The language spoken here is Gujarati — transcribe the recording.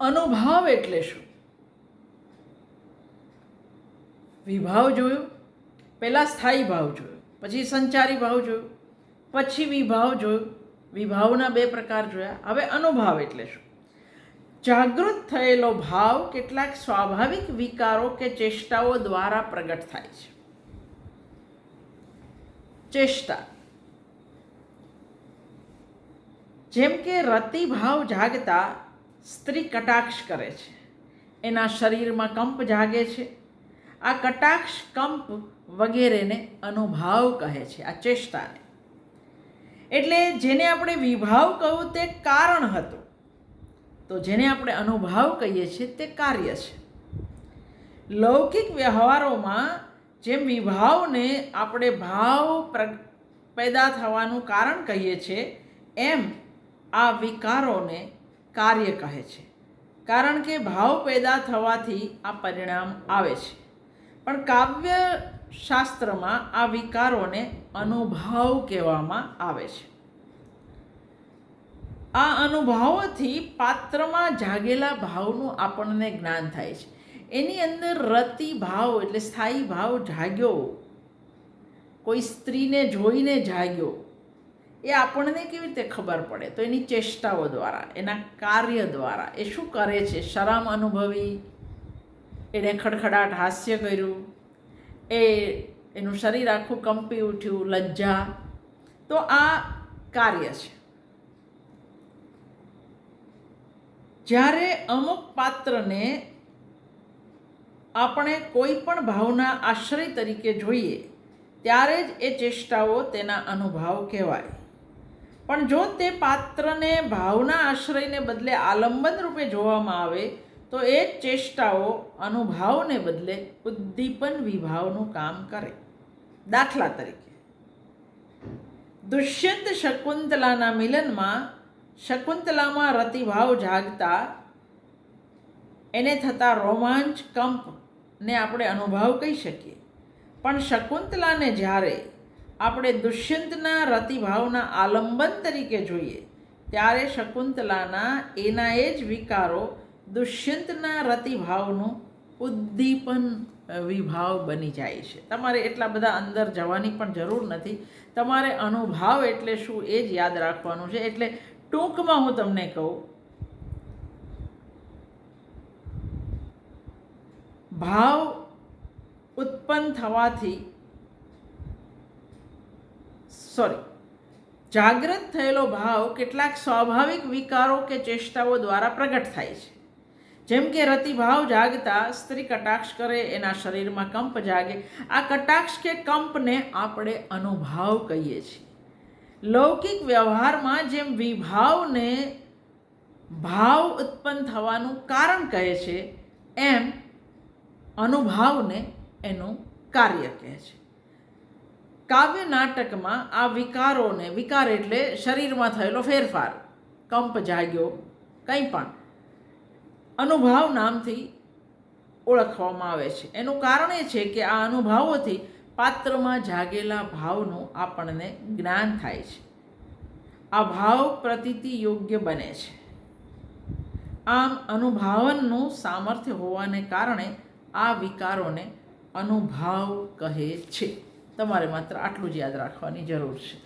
અનુભાવ એટલે શું? વિભાવ જોયો, પહેલાં સ્થાયી ભાવ જોયો, પછી સંચારી ભાવ જોયો, પછી વિભાવ જોયો. વિભાવના બે પ્રકાર જોયા. હવે અનુભાવ એટલે શું? જાગૃત થયેલો ભાવ કેટલાક સ્વાભાવિક વિકારો કે ચેષ્ટાઓ દ્વારા પ્રગટ થાય છે. ચેષ્ટા. જેમ કે રતિભાવ જાગતા સ્ત્રી કટાક્ષ કરે છે. એના શરીરમાં કંપ જાગે છે. આ કટાક્ષ કંપ વગેરેને અનુભાવ કહે છે, આ ચેષ્ટાને. એટલે જેને આપણે વિભાવ કહું તે કારણ હતું. તો જેને આપણે અનુભાવ કહીએ છીએ તે કાર્ય છે. લૌકિક વ્યવહારોમાં જેમ વિભાવને આપણે ભાવ પેદા થવાનું કારણ કહીએ છીએ, એમ આ વિકારોને કાર્ય કહે છે. કારણ કે ભાવ પેદા થવાથી આ પરિણામ આવે છે. પણ કાવ્ય શાસ્ત્રમાં આ વિકારોને અનુભાવ કહેવામાં આવે છે. આ અનુભાવોથી પાત્રમાં જાગેલા ભાવનું આપણને જ્ઞાન થાય છે. એની અંદર રતિ ભાવ એટલે સ્થાયી ભાવ જાગ્યો. કોઈ સ્ત્રીને જોઈને જાગ્યો. એ આપણને કેવી રીતે ખબર પડે? તો એની ચેષ્ટાઓ દ્વારા, એના કાર્ય દ્વારા. એ શું કરે છે? શરમ અનુભવી? એણે ખડખડાટ હાસ્ય કર્યું? એ, એનું શરીર આખું કંપી ઉઠ્યું, લજ્જા. તો આ કાર્ય છે. જ્યારે અમુક પાત્રને આપણે કોઈ પણ ભાવના આશ્રય તરીકે જોઈએ, ત્યારે જ એ ચેષ્ટાઓ તેના અનુભાવ કહેવાય. પણ જો તે પાત્રને ભાવના આશ્રયને બદલે આલંબન રૂપે જોવામાં આવે, તો એ ચેષ્ટાઓ, અનુભાવને બદલે ઉદ્દીપન વિભાવનું કામ કરે. દાખલા તરીકે, દુષ્યંત શકુંતલાના મિલનમાં શકુંતલામાં રતિભાવ જાગતા, એને થતા રોમાંચ કંપને આપણે અનુભવ કહી શકીએ. પણ શકુંતલાને જ્યારે આપણે દુષ્યંતના રતિભાવના આલંબન તરીકે જોઈએ, ત્યારે શકુંતલાના એના એ જ વિકારો દુષ્યંતના રતિભાવનું ઉદ્દીપન વિભાવ બની જાય છે. તમારે એટલા બધા અંદર જવાની પણ જરૂર નથી. તમારે અનુભાવ એટલે શું એ જ યાદ રાખવાનું છે. એટલે ટૂંકમાં હું તમને કહું, ભાવ ઉત્પન્ન થવાથી સોરી જાગૃત થયેલો ભાવ કેટલાક સ્વાભાવિક વિકારો કે ચેષ્ટાઓ દ્વારા પ્રગટ થાય છે. જેમ કે રતિભાવ જાગતા, સ્ત્રી કટાક્ષ કરે, એના શરીરમાં કંપ જાગે. આ કટાક્ષ કે કંપને આપણે અનુભાવ કહીએ છીએ. લૌકિક વ્યવહારમાં જેમ વિભાવને ભાવ ઉત્પન્ન થવાનું કારણ કહે છે, એમ અનુભાવને એનું કાર્ય કહે છે. કાવ્ય નાટકમાં આ વિકારોને, વિકાર એટલે શરીરમાં થયેલો ફેરફાર, કંપ, જાગ્યો, કંઈ પણ. અનુભાવ નામથી ઓળખવામાં આવે છે. એનું કારણ એ છે કે આ અનુભાવોથી પાત્રમાં જાગેલા ભાવનું આપણને જ્ઞાન થાય છે. આ ભાવ પ્રતીતિ યોગ્ય બને છે. આમ અનુભાવનનું સામર્થ્ય હોવાને કારણે આ વિકારોને અનુભાવ કહે છે. તમારે માત્ર આટલું જ યાદ રાખવાની જરૂર છે.